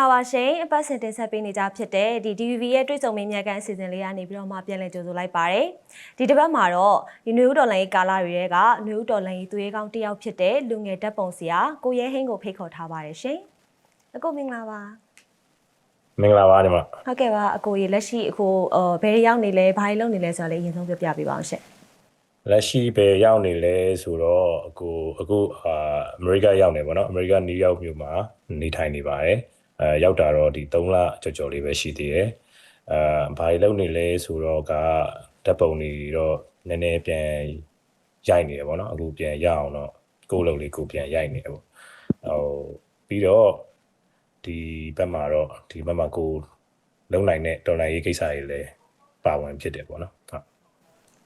မင်္ဂလာပါရှင်အပတ်စဉ်တင်ဆက်ပေးနေကြဖြစ်တဲ့ဒီ DVB ရဲ့တွေ့ဆုံမေးမြန်းခန်းအစီအစဉ်လေးကနေပြီးတော့မှပြန်လည်ကြိုဆိုလိုက်ပါတယ်ဒီတစ်ပတ်မှာတော့ဒီနွေဦးတော်လိုင်းကာလာတွေရဲ့ကနွေဦးတော်လိုင်းသူရဲကောင်းတစ်ယောက်ဖြစ်တဲ့လူငယ်တပ်ပုံဆရာကိုရဲဟင်းကိုဖိတ်ခေါ်ထားပါတယ်ရှင်အကိုမင်္ဂလာပါမင်္ဂလာပါညီမဟုတ်ကဲ့ပါအကိုရေလက်ရှိအခုအော်ဘယ်ရောက်နေလဲဘာတွေလုပ်နေလဲဆိုတာလေးအရင်ဆုံးပြောပြပေးပါအောင်ရှင်လက်ရှိပဲရောက်နေလဲဆိုတော့အခုအခုအာအမေရိကရောက်နေပါတော့အမေရိကနယူးယောက်မြို့မှာနေထိုင်နေပါတယ် အဲရောက်တာတော့ဒီ3လကြော်ကြော်လေးပဲရှိသေးတယ်အာဘာတွေလုပ်နေလဲဆိုတော့ကဓာတ်ပုံတွေတော့နည်းနည်းပြန်ရိုက်နေတယ်ပေါ့နော်အခုပြန်ရအောင်တော့ကိုယ်လုံးလေးကိုပြန်ရိုက်နေတယ်ပေါ့ဟိုပြီးတော့ဒီဘက်မှာတော့ဒီဘက်မှာကိုလုံနိုင်တဲ့ဒေါ်လာရေးကိစ္စတွေလည်းပါဝင်ဖြစ်တယ်ပေါ့နော်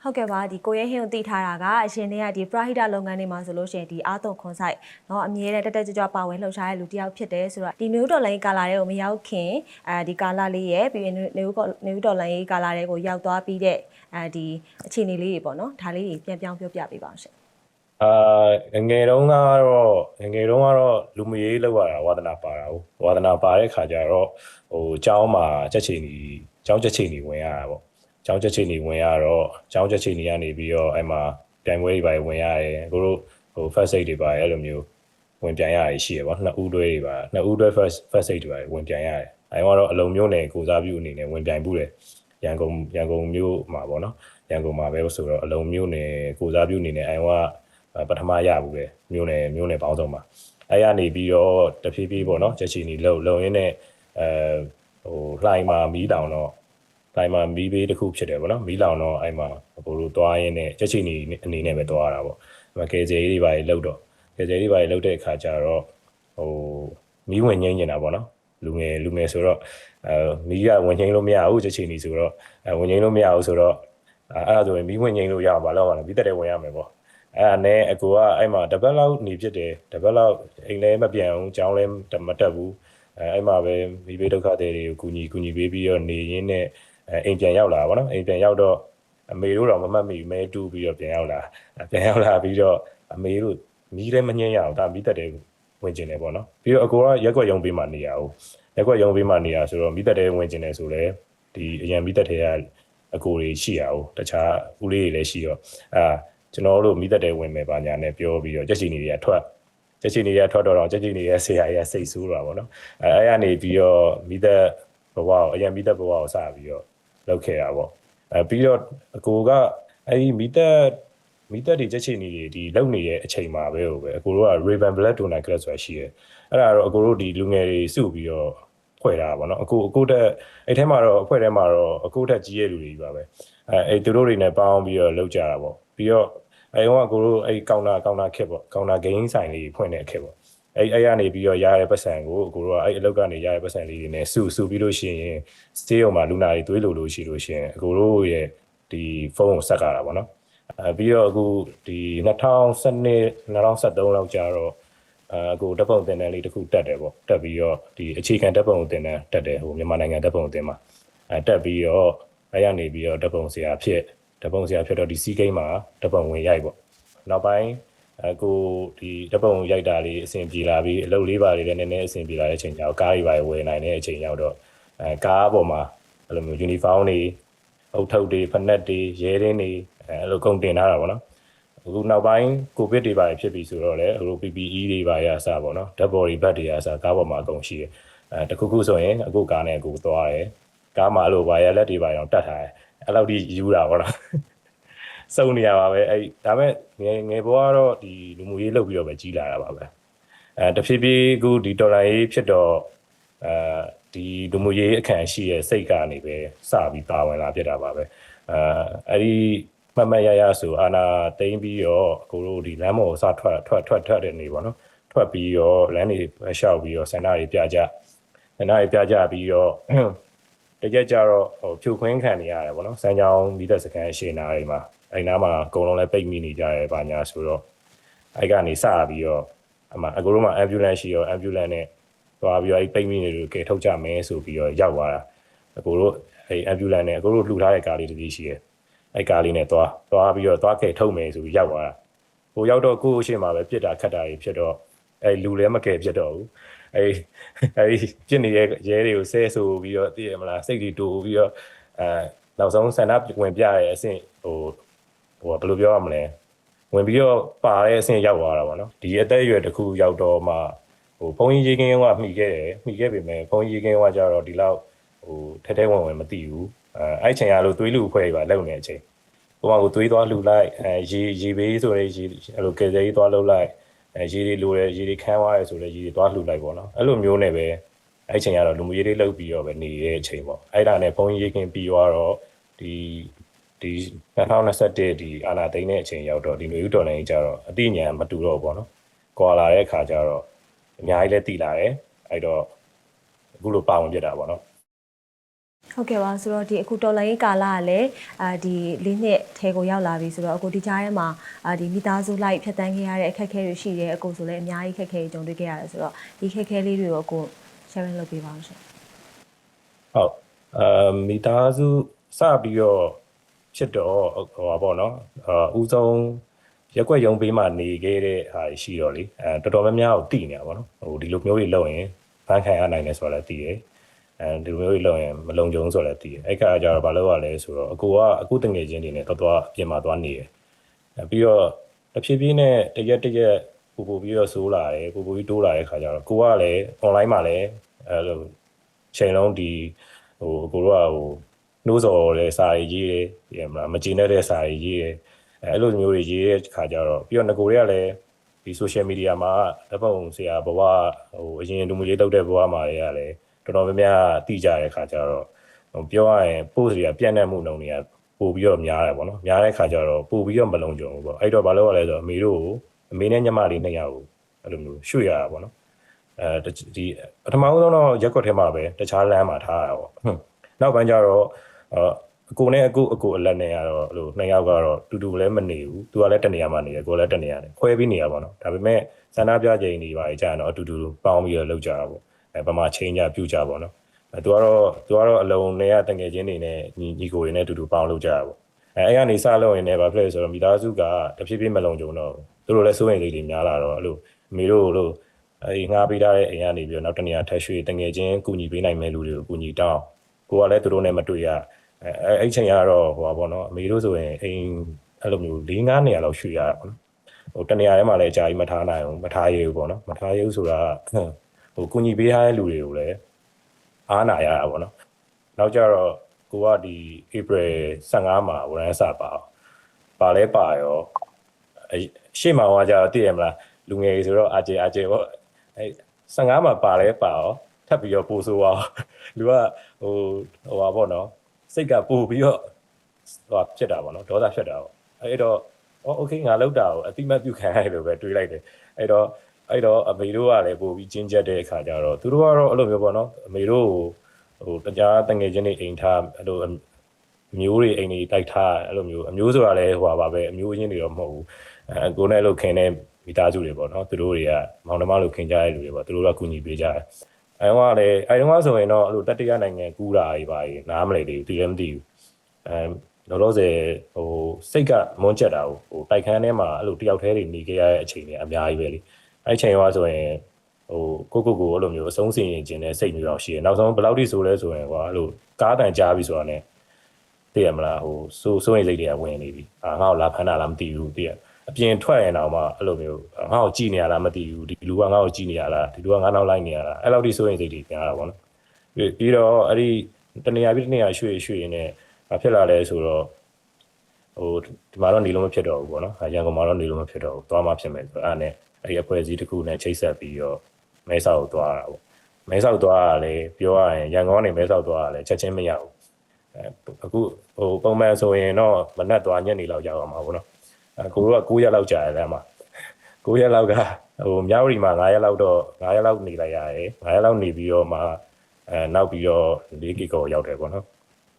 ဟုတ် ဟုတ်ကဲ့ပါဒီကိုရဲဟင်းကိုတည်ထားတာကအရင်တည်းကဒီ Prahita လုပ်ငန်းတွေမှာဆိုလို့ရှိရင်ဒီအာသွန်ခွန်ဆိုင်เนาะအမြဲတမ်းတက်တက်ကြွကြွပါဝင်လှုပ်ရှားတဲ့လူတစ်ယောက်ဖြစ်တယ်ဆိုတော့ဒီ new dollar ကာလာတွေကိုမရောက်ခင်အဲဒီကာလာလေးရဲ့ပြီးရင် new new dollar ကာလာတွေကိုရောက်သွားပြီးတဲ့အဲဒီအခြေအနေလေးတွေပေါ့နော်ဒါလေးတွေပြန်ပြောင်းပြောပြပေးပါအောင်ရှင် အာငငယ်တုန်းကတော့ငငယ်တုန်းကတော့လူမရေးလောက်ရတာဝါသနာပါတာဟုတ်ဝါသနာပါတဲ့ခါကျတော့ဟိုကျောင်းမှာချက်ချင်းကြီးကျောင်းချက်ချင်းကြီးဝင်ရတာပေါ့ ကျောင်းချက်ချင်းကြီးဝင်ရတော့ကျောင်းချက်ချင်းကြီးကနေပြီးတော့အဲ့မှာပြိုင်ပွဲတွေပါဝင်ရတယ်ကိုတို့ဟို first aid တွေပါအဲ့လိုမျိုးဝင်ပြန်ရရရှိရပေါ့နှစ်ဦးတွဲတွေပါနှစ်ဦးတွဲ first first aid တွေပါဝင်ပြန်ရတယ်အဲ့တော့အလုံးမျိုးနဲ့ကိုစားပြုအနေနဲ့ဝင်ပြိုင်မှုတယ်ရန်ကုန်ရန်ကုန်မြို့မှာပေါ့နော်ရန်ကုန်မှာပဲဆိုတော့အလုံးမျိုးနဲ့ကိုစားပြုအနေနဲ့အိုင်ဝါပထမရဘူးပဲမျိုးနယ်မျိုးနယ်ပေါင်းစုံမှာအဲရနေပြီးတော့တဖြည်းဖြည်းပေါ့နော်ချက်ချီနီလုံလုံရင်းနဲ့အဲဟိုလှိုင်မှာမီးတောင်တော့ လှိုင်မှာမီးဘေးတစ်ခုဖြစ်တယ်ပေါ့နော်မီးလောင်တော့အဲ့မှာဘို့လိုသွားရင်းနဲ့ချက်ချီနီအနေနဲ့ပဲသွားရတာပေါ့အဲ့မှာကယ်ဆယ်ရေးတွေပါလှုပ်တော့ကယ်ဆယ်ရေးတွေပါလှုပ်တဲ့အခါကျတော့ဟိုမီးဝင်ငိမ့်နေတာပေါ့နော်လူငယ်လူငယ်ဆိုတော့အဲမီးကဝင်ငိမ့်လို့မရဘူးချက်ချီနီဆိုတော့အဲဝင်ငိမ့်လို့မရဘူးဆိုတော့အဲ့ဒါဆိုရင်မီးဝင်ငိမ့်လို့ရအောင်မလုပ်ရဘူးမီးတက်တယ်ဝင်ရမယ်ပေါ့အဲ့ဒါနဲ့အကူကအဲ့မှာတပတ်လောက်နေဖြစ်တယ်တပတ်လောက်အိမ်လည်းမပြန်အောင်ကြောင်းလည်းမတက်ဘူးအဲအဲ့မှာပဲမိဘေးဒုက္ခတွေတွေကိုကူညီကူညီပေးပြီးတော့နေရင်းနဲ့ အဲအိမ်ပြန်ရောက်လာပါတော့အိမ်ပြန်ရောက်တော့အမေတို့တော့မမှတ်မိမဲတူးပြီးတော့ပြန်ရောက်လာပြန်ရောက်လာပြီးတော့အမေတို့မီးလည်းမငြင်းရအောင်ဒါမီးတက်တယ်ဝင်ကျင်တယ်ပေါ့နော်ပြီးတော့အကူကရက်ွက်ရုံပေးမှနေရအောင်ရက်ွက်ရုံပေးမှနေရဆိုတော့မီးတက်တယ်ဝင်ကျင်တယ်ဆိုလဲဒီအရန်မီးတက်တယ်ကအကူတွေရှိရအောင်တခြားဦးလေးတွေလည်းရှိတော့အာကျွန်တော်တို့မိသက်တဲ့ဝင်မယ်ပါညာနဲ့ပြောပြီးတော့ကြက်ချီနေတွေကထွက်ကြက်ချီနေတွေကထွက်တော့တော့ကြက်ချီနေတဲ့ဆရာကြီးကစိတ်ဆိုးတာပေါ့နော်အဲအဲ့ကနေပြီးတော့မိသက်ဘဝကိုအရင်မိသက်ဘဝကိုစပြီးတော့ လုပ်ခဲ့တာပေါ့အဲပြီးတော့အကိုကအဲဒီမီတက်မီတက်တွေကြက်ချီနေတွေဒီလုံနေတဲ့အချိန်မှာပဲဟိုပဲအကိုတို့က Raven Black Donor Club ဆိုတာရှိရဲအဲ့ဒါတော့အကိုတို့ဒီလူငယ်တွေစုပြီးတော့ဖွဲ့တာပေါ့နော်အကိုအကိုတက်အဲ့ထဲမှာတော့အဖွဲ့ထဲမှာတော့အကိုတက်ကြီးရဲ့လူတွေကြီးပါပဲအဲအဲ့သူတို့တွေနဲ့ပေါင်းပြီးတော့လုပ်ကြတာပေါ့ပြီးတော့အဲဟိုကကိုတို့အဲ့ကောင်တာကောင်တာခက်ပေါ့ကောင်တာဂိမ်းဆိုင်လေးဖွင့်နေခက်ပေါ့ အဲအဲရနေပြီးတော့ရတဲ့ပတ်စံကိုကိုတို့ကအဲအလောက်ကနေရတဲ့ပတ်စံလေးတွေနဲ့စုစုပြီးလို့ရှိရင်စတေးရုံမှာလူနာတွေသွေးလိုလို့ရှိလို့ရှိရင်ကိုတို့ရဲ့ဒီဖုန်းကိုဆက်ကြတာပေါ့နော်အဲပြီးတော့အခုဒီ2012 2013လောက်ကြာတော့အဲကိုဓာတ်ပုံတင်တန်းလေးတစ်ခုတက်တယ်ပေါ့တက်ပြီးတော့ဒီအခြေခံဓာတ်ပုံတင်တန်းတက်တယ်ဟိုမြန်မာနိုင်ငံဓာတ်ပုံတင်မှာအဲတက်ပြီးတော့အဲရနေပြီးတော့ဓာတ်ပုံဆရာဖြစ်ဓာတ်ပုံဆရာဖြစ်တော့ဒီစီးကိန်းမှာဓာတ်ပုံဝင်ရိုက်ပေါ့နောက်ပိုင်း အကိုဒီတပုံရိုက်တာလေးအဆင်ပြေလာပြီးအလုပ်လေးပါလေးလည်းနည်းနည်းအဆင်ပြေလာတဲ့အချိန်ကျတော့ကားတွေပါဝယ်နိုင်တဲ့အချိန်ရောက်တော့အဲကားပေါ်မှာအဲ့လိုမျိုးယူနီဖောင်းတွေအုတ်ထုပ်တွေဖက်နက်တွေရဲရင်းတွေအဲအဲ့လိုကုန်တင်ထားတာပေါ့နော်အခုနောက်ပိုင်းကိုဗစ်တွေပါဖြစ်ပြီဆိုတော့လေဟို PPE တွေပါရအစားပေါ့နော်ဓာတ်ပေါ်တွေဘတ်တွေရအစားကားပေါ်မှာအကုန်ရှိတယ်အဲတခုခုဆိုရင်အခုကားနဲ့အခုသွားတယ်ကားမှာအဲ့လိုပါရလက်တွေပါအောင်တတ်ထားတယ်အဲ့လောက်ထိယူတာပေါ့နော် စုံနေရပါပဲအဲ့ဒါပေမဲ့ငယ်ငယ်ဘဝကတော့ဒီလူမှုရေးလုပ်ပြီးတော့ပဲကြီးလာတာပါပဲအဲတဖြည်းဖြည်းအခုဒီဒေါ်လာရေးဖြစ်တော့အဲဒီလူမှုရေးအခန့်ရှိရဲ့စိတ်ကနေပဲစပြီးပါဝင်လာဖြစ်တာပါပဲအဲအဲ့ဒီမမရရဆိုအာနာတိမ့်ပြီးတော့ကိုတို့ဒီလမ်းမော်စထွက်ထွက်ထွက်ထွက်တဲ့နေပေါ့နော်ထွက်ပြီးတော့လမ်းတွေလျှောက်ပြီးတော့စန္ဒတွေပြကြစန္ဒတွေပြကြပြီးတော့တကယ်ကြတော့ဟိုဖြူခွင်းခံနေရတယ်ဗောနော်စမ်းချောင်းမိသက်စကန်ရှေနာတွေမှာ အဲ့နားမှာအကုန်လုံးလဲပိတ်မိနေကြရဲဘာညာဆိုတော့အဲ့ကနေစပြီးတော့အမအကူတို့မှာ ambulance ရှိရော ambulance နဲ့သွားပြီးတော့အဲ့ပိတ်မိနေလို့ကဲထုတ်ကြမယ်ဆိုပြီးတော့ရောက်သွားတာအကူတို့အဲ့ ambulance နဲ့အကူတို့လှူထားတဲ့ကားလေးတစ်စီးရှိရဲအဲ့ကားလေးနဲ့သွားသွားပြီးတော့သွားကဲထုတ်မယ်ဆိုပြီးရောက်သွားတာဟိုရောက်တော့ကိုယ့်အရှိမှာပဲပြစ်တာခတ်တာတွေဖြစ်တော့အဲ့လူလည်းမကဲဖြစ်တော့ဘူးအဲအဲဒီဖြစ်နေတဲ့ရဲတွေကိုဆဲဆိုပြီးတော့သိရမလားစိတ်တွေတူပြီးတော့အဲနောက်ဆုံးဆန္ဒဝင်ပြရဲအဆင့်ဟို ဟိုဘယ်လိုပြောရမလဲဝင်ပြီးတော့ပါတဲ့အဆင့်ရောက်သွားတာပေါ့နော်ဒီအသက်အရွယ်တစ်ခုရောက်တော့မှဟိုဘုန်းကြီးရေကင်းကမှီခဲ့တယ်မှီခဲ့ပေမဲ့ဘုန်းကြီးရေကင်းကကြတော့ဒီလောက်ဟိုထဲထဲဝင်ဝင်မသိဘူးအဲအဲ့ချိန်ကလို့သွေးလူအဖွဲ့ကြီးပါလုံနေတဲ့အချိန်ဟိုမှာကိုသွေးသွားလှူလိုက်အဲရေရေဘေးဆိုရဲရေအဲ့လိုကယ်ဆယ်ရေးသွားလှုပ်လိုက်အဲရေတွေလိုရဲရေတွေခမ်းသွားရဲဆိုလဲရေတွေသွားလှူလိုက်ပေါ့နော်အဲ့လိုမျိုးနဲ့ပဲအဲ့ချိန်ကတော့လူမှုရေးတွေလှုပ်ပြီးတော့ပဲနေတဲ့အချိန်ပေါ့အဲ့ဒါနဲ့ဘုန်းကြီးရေခင်ပြီးသွားတော့ဒီ ဒီ2021ဒီအာနာသိန်းတဲ့အချိန်ရောက်တော့ဒီမျိုးတော်လည်းကြတော့အတိညာမတူတော့ဘူးပေါ့နော်ကွာလာတဲ့အခါကျတော့အများကြီးလဲတည်လာတယ်အဲ့တော့အခုလိုပါဝင်ပြတာပေါ့နော်ဟုတ်ကဲ့ပါဆိုတော့ဒီအခုတော်လိုင်းကာလကလည်းအာဒီလေးနှစ်ထဲကိုရောက်လာပြီဆိုတော့အခုဒီကြားထဲမှာအာဒီမိသားစုလိုက်ဖြတ်တန်းခဲ့ရတဲ့အခက်အခဲတွေရှိတယ်အခုဆိုလည်းအများကြီးအခက်အခဲတွေကြုံတွေ့ခဲ့ရတယ်ဆိုတော့ဒီအခက်အခဲလေးတွေကိုအခု sharing လုပ်ပေးပါအောင်ရှင်ဟုတ်အာမိသားစုစပြီးတော့ ဖြစ်တော့ဟိုပါပေါ့နော်အာဦးဆုံးရက်ွက်ရုံပေးမှနေခဲ့တဲ့ဟာရှိတော့လေအဲတော်တော်များများကိုတည်နေတာပေါ့နော်ဟိုဒီလိုမျိုးတွေလုပ်ရင်ဖန်ခံရနိုင်တယ်ဆိုတာလည်းတည်တယ်အဲဒီလိုမျိုးတွေလုပ်ရင်မလုံခြုံဆိုလည်းတည်တယ်အဲ့ခါကျတော့ဘာလုပ်ရလဲဆိုတော့အကူကအကူတငယ်ချင်းတွေနဲ့တော့တော့အပြင်မှာသွားနေတယ်အဲပြီးတော့တဖြည်းဖြည်းနဲ့တရက်တရက်ပူပူပြီးတော့ဆိုးလာတယ်ပူပူပြီးတိုးလာတဲ့ခါကျတော့ကိုကလည်း online မှာလည်းအဲလိုချိန်လုံးဒီဟိုကိုတို့ကဟို နှိုးစော်တဲ့စာရေးရေးတယ်ဒီမလားမကျင်တဲ့စာရေးရေးတယ်အဲအဲ့လိုမျိုးတွေရေးတဲ့ခါကျတော့ပြီးတော့ငကိုတွေကလည်းဒီ social media မှာဓပုံဆရာဘဝဟိုအရင်လူမျိုးရေးတောက်တဲ့ဘဝမှာတွေကလည်းတော်တော်များများသိကြတဲ့ခါကျတော့ဟိုပြောရရင် post တွေကပြန့်နှံ့မှုနှုန်းတွေကပို့ပြီးတော့များတယ်ပေါ့နော်များတဲ့ခါကျတော့ပို့ပြီးတော့မလုံခြုံဘူးပေါ့အဲ့တော့ဘာလို့ရလဲဆိုတော့အမေတို့ကိုအမေနဲ့ညီမလေးနှစ်ယောက်ကိုအဲ့လိုမျိုးရွှေ့ရတာပေါ့နော်အဲဒီပထမဆုံးတော့ရက်ကွက်ထဲမှာပဲတခြားလမ်းမှာထားရတာပေါ့ဟွန်းနောက်ပိုင်းကျတော့ အကိုနဲ့အကိုအကိုအလက်နဲ့ကတော့အဲ့လိုနှစ်ယောက်ကတော့တူတူလည်းမနေဘူးသူကလည်းတနေရာမှာနေတယ်ကိုလည်းတနေရာနေခွဲပြီးနေရပါတော့ဒါပေမဲ့ဆန္ဒပြချိန်တွေပါကြာတော့အတူတူပေါင်းပြီးတော့လောက်ကြတာပေါ့အဲပမာချင်းကြပြူကြပါတော့အဲသူကတော့သူကတော့အလုံးနဲ့တငယ်ချင်းတွေနဲ့ညီညီကိုတွေနဲ့အတူတူပေါင်းလောက်ကြတာပေါ့အဲအဲ့ကနေစလို့ရင်လည်းဘာဖြစ်လဲဆိုတော့မိသားစုကတဖြည်းဖြည်းမလုံခြုံတော့သူတို့လည်းစိုးရိမ်စိတ်တွေများလာတော့အဲ့လိုအမေတို့လို့အဲဒီငှားပေးထားတဲ့အိမ်ကနေပြီးတော့နောက်တစ်နေရာထပ်ရွှေ့တငယ်ချင်းကူညီပေးနိုင်မဲ့လူတွေကိုကူညီတောင်းကိုကလည်းသူတို့နဲ့မတွေ့ရ အဲအဲအဲ့ချိန်ကတော့ဟိုပါပေါ့နော်အမေတို့ဆိုရင်အိမ်အဲ့လိုမျိုး၄၅နေရာလောက်ရွှေ့ရတာပေါ့နော်ဟိုတနေရာထဲမှာလည်းအကြာကြီးမထားနိုင်ဘူးမထားရဘူးပေါ့နော်မထားရဘူးဆိုတာဟိုကူညီပေးထားတဲ့လူတွေကိုလည်းအားနာရတာပေါ့နော်နောက်ကြတော့ကိုကဒီ April 15မှာဝရမ်းစာပါအောင်ပါလဲပါရောအဲရှေ့မှာဟောကြတော့သိရမလားလူငယ်တွေဆိုတော့အာကျေအာကျေပေါ့အဲ15မှာပါလဲပါရောထပ်ပြီးတော့ပို့ဆိုအောင်လူကဟိုဟိုပါပေါ့နော် စိတ်ကပို့ပြီးတော့ဟိုဖြစ်တာပေါ့နော်ဒေါသဖြစ်တာပေါ့အဲ့တော့အော်โอเคငါလောက်တာကိုအတိမတ်ပြုခံရတယ်လို့ပဲတွေးလိုက်တယ်အဲ့တော့အဲ့တော့အမေတို့ကလည်းပို့ပြီးကျင်းချက်တဲ့အခါကျတော့သူတို့ကတော့အဲ့လိုမျိုးပေါ့နော်အမေတို့ဟိုတရားတငယ်ချင်းတွေအိမ်ထားအဲ့လိုမျိုးတွေအိမ်တွေတိုက်ထားအဲ့လိုမျိုးအမျိုးဆိုတာလည်းဟိုပါပဲအမျိုးချင်းတွေတော့မဟုတ်ဘူးအဲကိုနဲ့လို့ခင်တဲ့ မိသားစုတွေပေါ့နော်သူတို့တွေကမောင်နှမလို့ခင်ကြတဲ့လူတွေပေါ့သူတို့ကကူညီပေးကြတယ် အဲတော့ကလည်းအဲတော့ဆိုရင်တော့အဲ့လိုတတိယနိုင်ငံကူးတာတွေပါကြီးနားမလည်သေးဘူးသူလည်းမသိဘူးအဲလောလောဆယ်ဟိုစိတ်ကမွန်းကျက်တာကိုဟိုတိုက်ခန်းထဲမှာအဲ့လိုတယောက်တည်းတွေနေခဲ့ရတဲ့အချိန်တွေအများကြီးပဲလေအဲ့ချိန်ရောဆိုရင်ဟိုကိုကိုကိုအဲ့လိုမျိုးအဆုံးစင်ရင်ကျင်တဲ့စိတ်မျိုးတော့ရှိတယ်နောက်ဆုံးဘယ်လောက်ထိဆိုလဲဆိုရင်ကွာအဲ့လိုကားတန်ကြားပြီဆိုတာ ਨੇ သိရမလားဟိုစိုးစိုးရင်စိတ်တွေကဝင်နေပြီအာငါ့ကိုလာဖမ်းတာလားမသိဘူးသိရ အပြင်ထွက်ရင်တော့မှအဲ့လိုမျိုးငါ့ကိုကြည့်နေရလားမသိဘူးဒီလူကငါ့ကိုကြည့်နေရလားဒီလူကငါ့နောက်လိုက်နေရလားအဲ့လောက်ထိစိုးရင်စိတ်တွေများတာပေါ့နော်ပြီးပြီးတော့အဲ့ဒီတနေရာပြီးတနေရာရွှေ့ရွှေ့နေဘာဖြစ်လာလဲဆိုတော့ဟိုဒီမှာတော့နေလို့မဖြစ်တော့ဘူးပေါ့နော်ရန်ကုန်မှာတော့နေလို့မဖြစ်တော့ဘူးသွားမှဖြစ်မယ်ဆိုတော့အဲ့ဒါနဲ့အဲ့ဒီအဖွဲ့အစည်းတစ်ခုနဲ့ချိတ်ဆက်ပြီးတော့မဲဆောက်ကိုသွားတာပေါ့မဲဆောက်သွားရလဲပြောရရင်ရန်ကုန်ကနေမဲဆောက်သွားရလဲချက်ချင်းမရဘူးအဲအခုဟိုပုံမှန်ဆိုရင်တော့မနက်သွားညနေလောက်ရောက်အောင်ပါပေါ့နော်အ ကိုတို့က9ရက်လောက်ကြာတယ်အဲ့မှာ9ရက်လောက်ကဟိုမြောက်ရီမှာ9ရက်လောက်တော့9ရက်လောက်နေလိုက်ရတယ်9ရက်လောက်နေပြီးတော့မှအဲနောက်ပြီးတော့4ဂီကောရောက်တယ်ပေါ့နော်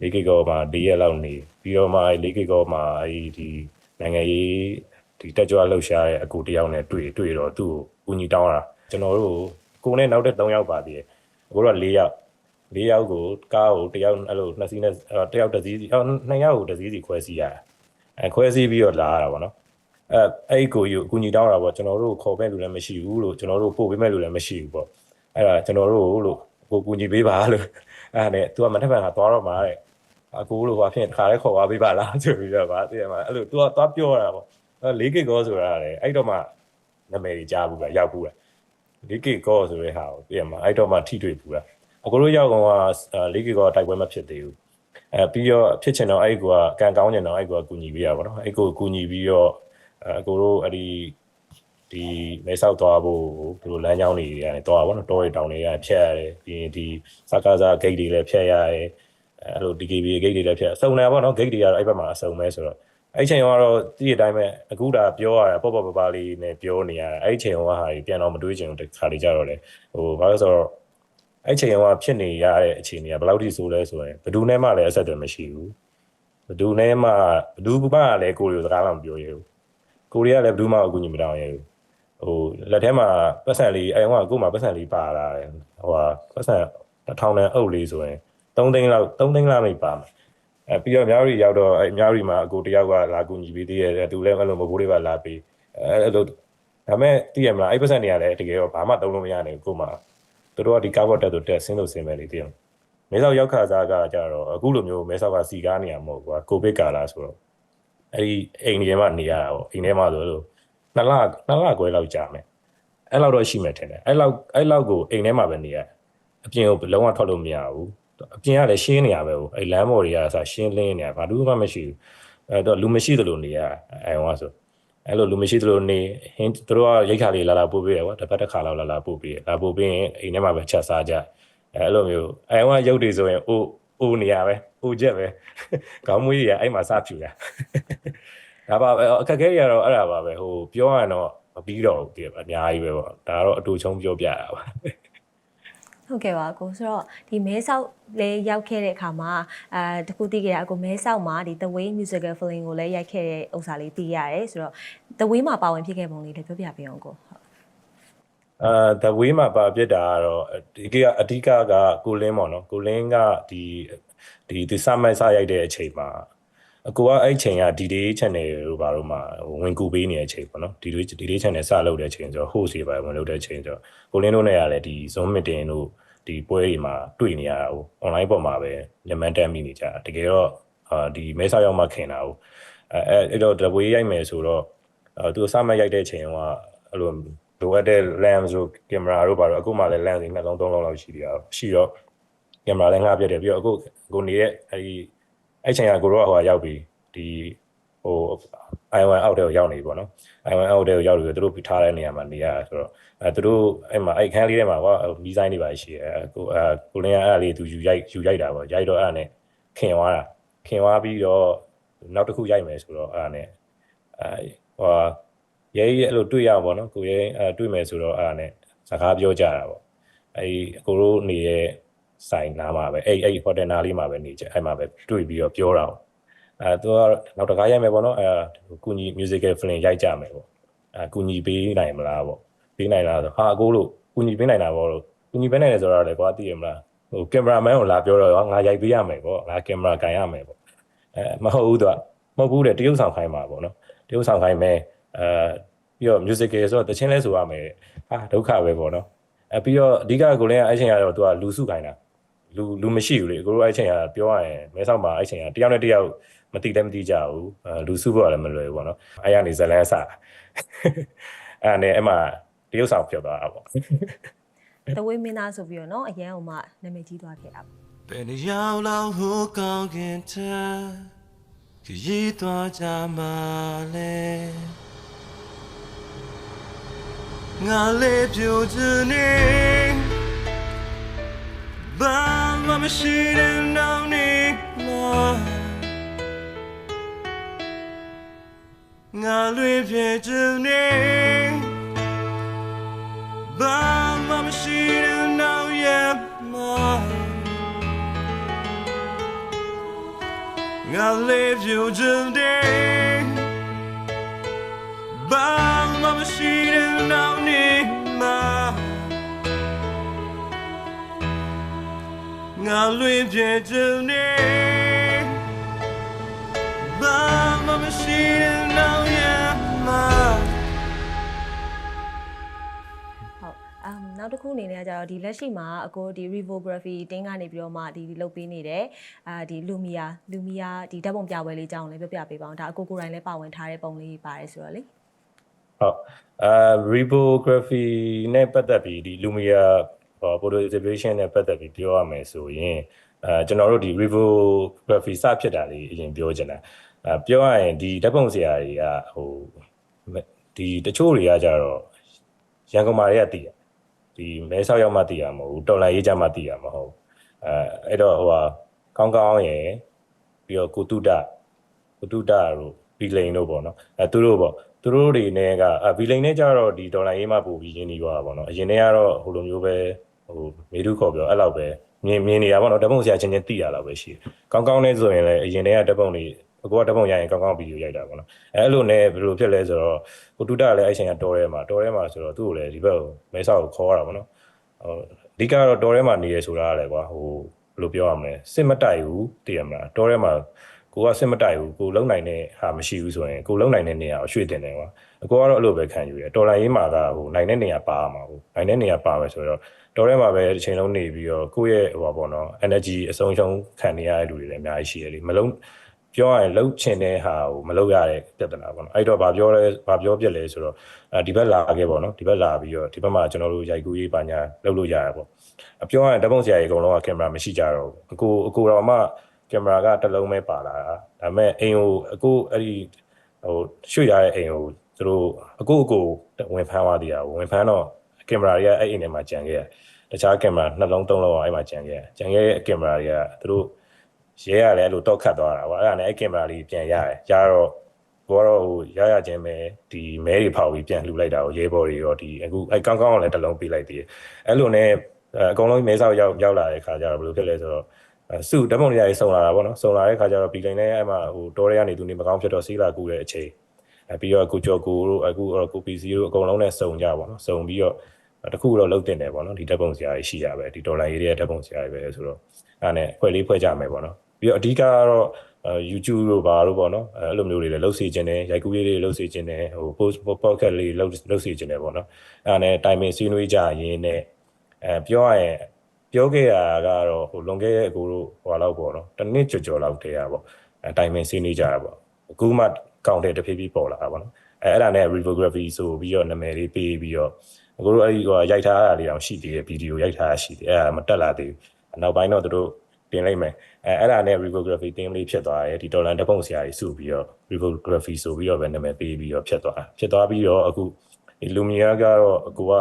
4ဂီကောမှာ4ရက်လောက်နေပြီးတော့မှ4ဂီကောမှာအဲဒီနိုင်ငံရေးဒီတက်ကြွလှုပ်ရှားရဲ့အကူတယောက်နဲ့တွေ့တွေ့တော့သူ့ကိုဦးညီတောင်းတာကျွန်တော်တို့ကိုနဲ့နောက်တဲ့3ယောက်ပါသေးတယ်ကိုတို့က4ယောက်၄ယောက်ကိုကားကိုတယောက်အဲ့လိုနှစ်စီးနဲ့တယောက်တစ်စီးစီအော်နှစ်ယောက်ကိုတစ်စီးစီခွဲစီရတာ အဲခွဲစည်းပြီးတော့လာရတာပေါ့နော်အဲအဲ့ကိုယူအကူညီတောင်းတာပေါ့ကျွန်တော်တို့ခေါ်မဲ့လူလည်းမရှိဘူးလို့ကျွန်တော်တို့ပို့ပေးမဲ့လူလည်းမရှိဘူးပေါ့အဲ့ဒါကျွန်တော်တို့လို့ကိုကူညီပေးပါလို့အဲ့ဒါနဲ့ तू ကမနေ့ကငါသွားတော့မှာတဲ့အကူလို့ဘာဖြစ်တခါလဲခေါ်သွားပေးပါလားဆိုပြီးတော့ဗာသိရမှာအဲ့လို तू ကသွားပြောတာပေါ့အဲ့၄ကကောဆိုတာလေအဲ့တော့မှနာမည်ကြီးကြားဘူးလားရောက်ဘူးလား၄ကကောဆိုတဲ့ဟာကိုသိရမှာအဲ့တော့မှထိတွေ့ဘူးလားအကူလို့ရောက်ကောင်က၄ကကောတိုက်ပွဲမဖြစ်သေးဘူး အဲပြီးတော့ဖြစ်ချင်တော့အဲ့ကောကံကောင်းချင်တော့အဲ့ကောကူညီပေးရပါတော့အဲ့ကိုကူညီပြီးတော့အဲအကိုတို့အဲ့ဒီဒီမဲဆောက်သွားဖို့ဒီလိုလမ်းကြောင်းတွေကနေသွားပါတော့တောရီတောင်တွေကဖြတ်ရတယ်ပြီးရင်ဒီစကားစားဂိတ်တွေလည်းဖြတ်ရတယ်အဲ့လို DKB ဂိတ်တွေလည်းဖြတ်အစုံတယ်ပေါ့နော်ဂိတ်တွေကတော့အဲ့ဘက်မှာအစုံပဲဆိုတော့အဲ့ချိန်ကတော့ဒီအတိုင်းပဲအခုဒါပြောရတာပေါ့ပေါ့ပပလေးနဲ့ပြောနေရတာအဲ့ချိန်ကဟာပြန်တော့မတွေးချင်ဘူးတခါတည်းကြတော့လေဟိုဘာလို့ဆိုတော့ အဲ့ချိန်ကဖြစ်နေရတဲ့အခြေအနေကဘယ်လောက်ထိဆိုးလဲဆိုရင်ဘယ်သူနဲ့မှလည်းအဆက်အသွယ်မရှိဘူးဘယ်သူနဲ့မှဘယ်သူမှလည်းကိုရီကိုစကားမှမပြောရဘူးကိုရီကလည်းဘယ်သူမှအကူအညီမတောင်းရဘူးဟိုလက်ထဲမှာပတ်စံလေးအဲဟိုကကို့မှာပတ်စံလေးပါလာတယ်ဟိုကပတ်စံတစ်ထောင်တန်းအုပ်လေးဆိုရင်3သိန်းလောက်3သိန်းလောက်မိပါမယ်အဲပြီးတော့အများကြီးရောက်တော့အဲအများကြီးမှာအကိုတယောက်ကလာကူညီပေးသေးတယ်သူလည်းအဲ့လိုမဘိုးလေးပါလာပေးအဲအဲ့လိုဒါမဲ့သိရမလားအဲ့ပတ်စံတွေကလည်းတကယ်တော့ဘာမှသုံးလို့မရနိုင်ဘူးကို့မှာ သူတို့ကဒီကားဘော့တက်ဆိုတက်ဆင်းလို့ဆင်းမယ်လေတည်အောင်မဲဆောက်ရောက်ခါစားကကြတော့အခုလိုမျိုးမဲဆောက်ကစီကားနေရမဟုတ်ကွာကိုဗစ်ကာလာဆိုတော့အဲ့ဒီအိမ်ထဲမှာနေရတာပေါ့အိမ်ထဲမှာဆိုလို့နှစ်လနှစ်လခွဲလောက်ကြာမယ်အဲ့လောက်တော့ရှိမယ်ထင်တယ်အဲ့လောက်အဲ့လောက်ကိုအိမ်ထဲမှာပဲနေရအပြင်ကိုလုံးဝထွက်လို့မရဘူးအပြင်ကလည်းရှင်းနေရပဲဟိုအဲ့လမ်းပေါ်တွေကဆာရှင်းလင်းနေရဘာလို့မှမရှိဘူးအဲ့တော့လူမရှိသလိုနေရအဲဟောဆို အဲ့လိုလူမရှိသလိုနေဟင်းသူတို့ကရိတ်ခါလေးလာလာပို့ပေးတယ်ကွာတစ်ပတ်တစ်ခါလောက်လာလာပို့ပေးတယ်လာပို့ပေးရင်အိမ်ထဲမှာပဲချက်စားကြအဲ့လိုမျိုးအဲဟိုကရုပ်တွေဆိုရင်အိုးအိုးနေရပဲအိုးချက်ပဲခေါင်းမွေးတွေကအဲ့မှာစဖြူတာဒါပါပဲအခက်အခဲတွေကတော့အဲ့ဒါပါပဲဟိုပြောရရင်တော့မပြီးတော့ဘူးတည်းအများကြီးပဲပေါ့ဒါကတော့အတူချုံပြောပြတာပါ ဟုတ်ကဲ့ပါကိုဆိုတော့ဒီမဲဆောက်လေးရောက်ခဲ့တဲ့အခါမှာအဲတခုသိခဲ့တာအကိုမဲဆောက်မှာဒီ The Way Musical Film ကိုလည်းရိုက်ခဲ့တဲ့ဥစ္စာလေးသိရတယ်ဆိုတော့ The Way မှာပါဝင်ဖြစ်ခဲ့ပုံလေးလည်းပြောပြပေးအောင်ကိုဟုတ်အာ the way မှာပါပြစ်တာကတော့ဒီကအဓိကကကိုလင်းပေါ့နော်ကိုလင်းကဒီဒီဒီစမိုက်စရိုက်တဲ့အချိန်မှာ အကူကအဲ့အချိန်က D-Day channel တို့ဘာလို့မှဝင်ကူပေးနေတဲ့အချိန်ပေါ့နော် D-Day D-Day channel စလုပ်တဲ့အချိန်ဆိုတော့ host တွေပါဝင်လုပ်တဲ့အချိန်ဆိုတော့ကိုလင်းတို့နဲ့ကလည်းဒီ Zoom meeting တို့ဒီပွဲတွေမှာတွေ့နေရတာဟို online ပေါ်မှာပဲညမှန်တက်မိနေကြတာတကယ်တော့အာဒီမဲဆောက်ရောက်မှခင်တာဟိုအဲအဲ့တော့ the way ရိုက်မယ်ဆိုတော့အဲသူစမိုက်ရိုက်တဲ့အချိန်ကအဲ့လိုလိုအပ်တဲ့ lens တို့ကင်မရာတို့ပါတော့အခုမှလည်း lens တွေနှလုံးသုံးလုံးလောက်ရှိသေးတာရှိတော့ကင်မရာလည်းငှားပြတယ်ပြီးတော့အခုကိုနေတဲ့အဲဒီ အဲ့ချိန်ကကိုတော့ဟိုရောက်ပြီဒီဟို i1 အောက်ထဲကိုရောက်နေပြီပေါ့နော် i1 အောက်ထဲကိုရောက်လို့သူတို့ပြထားတဲ့နေရာမှာနေရတာဆိုတော့အဲသူတို့အဲ့မှာအဲ့ခန်းလေးထဲမှာကွာမီဇိုင်းတွေပါရှိတယ်အဲကိုအဲကိုလင်းကအဲ့လေးသူယူရိုက်ယူရိုက်တာပေါ့ရိုက်တော့အဲ့ဒါနဲ့ခင်သွားတာခင်သွားပြီးတော့နောက်တစ်ခုရိုက်မယ်ဆိုတော့အဲ့ဒါနဲ့အဲဟိုရဲရဲအဲ့လိုတွေ့ရပါဘောနော်ကိုရဲအဲတွေ့မယ်ဆိုတော့အဲ့ဒါနဲ့စကားပြောကြတာပေါ့အဲ့အကိုတို့နေတဲ့ ဆိုင်နားမှာပဲအဲ့အဲ့ဟိုတယ်နားလေးမှာပဲနေကြအဲ့မှာပဲတွေ့ပြီးတော့ပြောတာပေါ့အဲသူကနောက်တစ်ခါရိုက်မယ်ပေါ့နော်အဲကုညီ musical film ရိုက်ကြမယ်ပေါ့အဲကုညီပေးနိုင်မလားပေါ့ပေးနိုင်လားဆိုဟာအကိုလို့ကုညီပေးနိုင်တာပေါ့လို့ကုညီပေးနိုင်တယ်ဆိုတော့လေကွာသိရမလားဟိုကင်မရာမန်ကိုလာပြောတော့ငါရိုက်ပေးရမယ်ပေါ့ငါကင်မရာကန်ရမယ်ပေါ့အဲမဟုတ်ဘူးသူကမဟုတ်ဘူးတဲ့တရုပ်ဆောင်ခိုင်းမှာပေါ့နော်တရုပ်ဆောင်ခိုင်းမယ်အဲပြီးတော့ musical ဆိုတော့တချင်းလဲဆိုရမယ်ဟာဒုက္ခပဲပေါ့နော်အဲပြီးတော့အဓိကကိုလည်းအဲ့ချိန်ကတော့သူကလူစုခိုင်းတာ လူလူမရှိဘူးလေကိုတို့အဲ့ချိန်ကပြောရရင်မဲဆောက်မှာအဲ့ချိန်ကတယောက်နဲ့တယောက်မတိလည်းမတိကြဘူးလူစုဖို့လည်းမလွယ်ဘူးပေါ့နော်အဲ့ရနေဇလန်းဆာအဲ့နဲ့အဲ့မှာတရုတ်ဆောင်ပြောသွားတာပေါ့တဝိမင်းသားဆိုပြီးတော့နော်အရန်ဟိုမှနာမည်ကြီးသွားခဲ့တာဘယ်နှယောက်လောက်ဟိုကောင်းခင်ထခရီးသွားကြမှာလဲငါလေးပြိုချင်နေဘာ မှမရှိတဲ့နောက်နေမှာငါလေးပြည့်ချင်နေဘာမှမရှိတဲ့နောက်ရဲ့မှာ I live you today Bang mama she didn't know me ma I live you today Bang mama she didn't know ya ma ဟုတ်အမ်နောက်တစ်ခုအနေနဲ့ကကြတော့ဒီလက်ရှိမှာအကိုဒီ revography တင်းကနေပြီးတော့မှဒီလုပ်ပေးနေတယ်အာဒီ Lumia Lumia ဒီဓာတ်ပုံပြပွဲလေးအကြောင်းလည်းပြောပြပေးပါအောင်ဒါအကိုကိုယ်တိုင်လည်းပါဝင်ထားတဲ့ပုံလေးပါတယ်ဆိုတော့လေဟုတ်အာ reprography နဲ့ပတ်သက်ပြီးဒီ Lumia photo exhibition နဲ့ပတ်သက်ပြီးပြောရမယ်ဆိုရင်အဲကျွန်တော်တို့ဒီ reprography စဖြစ်တာလေးအရင်ပြောချင်တာအဲပြောရရင်ဒီဓာတ်ပုံဆရာတွေကဟိုဒီတချို့တွေကကြတော့ရန်ကုန်မှာတွေကတည်ရဒီမဲဆောက်ရောက်မှတည်ရမဟုတ်ဘူးတော်လိုင်းရေးကြမှတည်ရမဟုတ်အဲအဲ့တော့ဟိုဟာကောင်းကောင်းရယ်ပြီးတော့ကိုတုဒကိုတုဒတို့ဘီလိန်တို့ပေါ့နော်အဲသူတို့ပေါ့ သူတို့တွေနဲ့ကအဗီလိန်နဲ့ကြတော့ဒီဒေါ်လာရေးမှပို့ပြီးရင်းနှီးသွားတာပေါ့နော်အရင်တည်းကတော့ဟိုလိုမျိုးပဲဟိုမေဒုခေါ်ပြောအဲ့လောက်ပဲမြင်မြင်နေတာပေါ့နော်ဓာတ်ပုံဆရာချင်းချင်းသိရလောက်ပဲရှိတယ်ကောင်းကောင်းနဲ့ဆိုရင်လည်းအရင်တည်းကဓာတ်ပုံတွေအကောဓာတ်ပုံရရင်ကောင်းကောင်းဗီဒီယိုရိုက်တာပေါ့နော်အဲအဲ့လိုနဲ့ဘယ်လိုဖြစ်လဲဆိုတော့ကိုတူတာလည်းအဲ့ချိန်ကတော်ထဲမှာတော်ထဲမှာဆိုတော့သူ့ကိုလည်းဒီဘက်ကိုမဲဆောက်ကိုခေါ်ရတာပေါ့နော်ဟိုအဓိကတော့တော်ထဲမှာနေရဆိုတာလည်းကွာဟိုဘယ်လိုပြောရမလဲစစ်မတိုက်ဘူးတည်ရမလားတော်ထဲမှာ ကိုကစစ်မတိုက်ဘူးကိုလုံနိုင်တဲ့ဟာမရှိဘူးဆိုရင်ကိုလုံနိုင်တဲ့နေရာကိုရွှေ့တင်တယ်ကွာအကိုကတော့အဲ့လိုပဲခံယူတယ်တော်လိုင်းရေးမှာကဟိုနိုင်တဲ့နေရာပါမှာဟိုနိုင်တဲ့နေရာပါမယ်ဆိုတော့တော်ထဲမှာပဲတစ်ချိန်လုံးနေပြီးတော့ကိုယ့်ရဲ့ဟိုပါပေါ့နော် energy အဆုံးရှုံးခံနေရတဲ့လူတွေလည်းအများကြီးရှိတယ်လေမလုံးပြောရရင်လှုပ်ချင်တဲ့ဟာကိုမလှုပ်ရတဲ့ပြဿနာပေါ့နော်အဲ့တော့ဗာပြောလဲဗာပြောပြလဲဆိုတော့အဲဒီဘက်လာခဲ့ပေါ့နော်ဒီဘက်လာပြီးတော့ဒီဘက်မှာကျွန်တော်တို့ရိုက်ကူးရေးပါညာလုပ်လို့ရရပေါ့အပြောရရင်ဓာတ်ပုံဆရာကြီးအကုန်လုံးကကင်မရာမရှိကြတော့ဘူးအကိုအကိုတော့မှ ကင်မရာကတစ်လုံးပဲပါလာတာဒါပေမဲ့အိမ်ကိုအကိုအဲ့ဒီဟိုရွှေ့ရတဲ့အိမ်ကိုသူတို့အကိုအကိုဝင်ဖမ်းသွားသေးတာဝင်ဖမ်းတော့ကင်မရာတွေကအဲ့အိမ်ထဲမှာကြံခဲ့တယ်တခြားကင်မရာနှလုံးသုံးလုံးအောင်အဲ့မှာကြံခဲ့ကြံခဲ့တဲ့ကင်မရာတွေကသူတို့ရဲရတယ်အဲ့လိုတော့ခတ်သွားတာပေါ့အဲ့ဒါနဲ့အဲ့ကင်မရာလေးပြန်ရတယ်ရတော့ဘောတော့ဟိုရရချင်းပဲဒီမဲတွေဖောက်ပြီးပြန်လှူလိုက်တာကိုရဲဘော်တွေရောဒီအခုအဲ့ကောင်းကောင်းလည်းတစ်လုံးပေးလိုက်သေးတယ်အဲ့လိုနဲ့အကုန်လုံးမဲဆောက်ရောက်ရောက်လာတဲ့ခါကျတော့ဘယ်လိုဖြစ်လဲဆိုတော့ စုဓာတ်ပုံတွေကြီးစုံလာတာပေါ့နော်စုံလာတဲ့ခါကျတော့ဘီလိန်နဲ့အဲ့မှာဟိုတော်ရဲကနေသူနေမကောင်းဖြစ်တော့စီးလာကူတဲ့အချိန်အဲပြီးတော့ကိုကျော်ကိုတို့အခုကိုပီစီတို့အကုန်လုံးနဲ့စုံကြပါတော့စုံပြီးတော့တခုတော့လုတ်တင်တယ်ပေါ့နော်ဒီဓာတ်ပုံဆရာကြီးရှိရပဲဒီဒေါ်လာရေးရဲ့ဓာတ်ပုံဆရာကြီးပဲဆိုတော့အဲ့နဲ့ဖွဲ့လေးဖွဲ့ကြမယ်ပေါ့နော်ပြီးတော့အဓိကကတော့ YouTube တို့ဘာတို့ပေါ့နော်အဲ့လိုမျိုးတွေလည်းလှုပ်စီခြင်းတယ်ရိုက်ကူးလေးတွေလှုပ်စီခြင်းတယ်ဟို post podcast လေးလှုပ်လှုပ်စီခြင်းတယ်ပေါ့နော်အဲ့နဲ့ timing ဆွေးနွေးကြရင်းနဲ့အဲပြောရရင် ပြောခဲ့တာကတော့ဟိုလွန်ခဲ့တဲ့အကိုတို့ဟိုလောက်ပေါ့နော်တစ်နှစ်ကျော်ကျော်လောက်တည်းရပေါ့အဲ timing ဆွေးနွေးကြတာပေါ့အခုမှကောင်းတဲ့တဖြည်းဖြည်းပေါ်လာတာပေါ့နော်အဲအဲ့ဒါနဲ့ revography ဆိုပြီးတော့နာမည်လေးပေးပြီးတော့အခုတို့အဲ့ဒီဟိုရိုက်ထားတာလေးအောင်ရှိသေးတယ်ဗီဒီယိုရိုက်ထားတာရှိတယ်အဲ့ဒါမတက်လာသေးဘူးနောက်ပိုင်းတော့သူတို့တင်လိုက်မယ်အဲအဲ့ဒါနဲ့ revography တင်လေးဖြစ်သွားတယ်ဒီဒေါ်လာတပုံဆရာကြီးစုပြီးတော့ revography ဆိုပြီးတော့ပဲနာမည်ပေးပြီးတော့ဖြစ်သွားဖြစ်သွားပြီးတော့အခုဒီ Lumia ကတော့အကူက